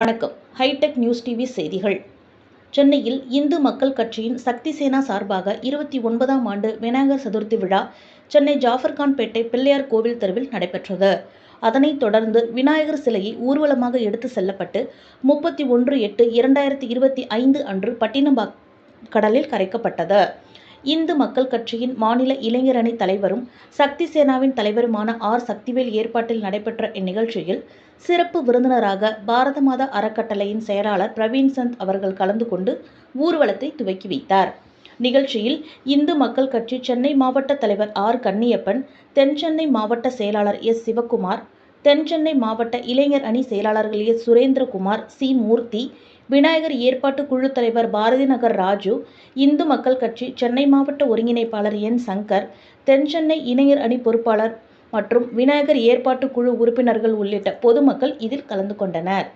வணக்கம். Hitech news TV செய்திகள். சென்னையில் இந்து மக்கள் கட்சியின் சக்தி சேனா சார்பாக இருபத்தி ஒன்பதாம் ஆண்டு விநாயகர் சதுர்த்தி விழா சென்னை ஜாஃபர்கான்பேட்டை பிள்ளையார் கோவில் தெருவில் நடைபெற்றது. அதனைத் தொடர்ந்து விநாயகர் சிலையை ஊர்வலமாக எடுத்து செல்லப்பட்டு முப்பத்தி ஒன்று எட்டு இரண்டாயிரத்தி இருபத்தி ஐந்து அன்று பட்டினம்பா கடலில் கரைக்கப்பட்டது. இந்து மக்கள் கட்சியின் மாநில இளைஞரணி தலைவரும் சக்தி சேனாவின் தலைவருமான ஆர். சக்திவேல் ஏற்பாட்டில் நடைபெற்ற இந்நிகழ்ச்சியில் சிறப்பு விருந்தினராக பாரத மாதா அறக்கட்டளையின் செயலாளர் பிரவீன் சந்த் அவர்கள் கலந்து கொண்டு ஊர்வலத்தை துவக்கி வைத்தார். நிகழ்ச்சியில் இந்து மக்கள் கட்சி சென்னை மாவட்ட தலைவர் ஆர். கன்னியப்பன் தென்சென்னை மாவட்ட செயலாளர் எஸ். சிவக்குமார் தென்சென்னை மாவட்ட இளைஞர் அணி செயலாளர்கள் எஸ். சுரேந்திரகுமார் சி. மூர்த்தி விநாயகர் ஏற்பாட்டு குழு தலைவர் பாரதி நகர் ராஜு இந்து மக்கள் கட்சி சென்னை மாவட்ட ஒருங்கிணைப்பாளர் என் சங்கர் தென்சென்னை இளைஞர் அணி பொறுப்பாளர் மற்றும் விநாயகர் ஏற்பாட்டு குழு உறுப்பினர்கள் உள்ளிட்ட பொதுமக்கள் இதில் கலந்து கொண்டனர்.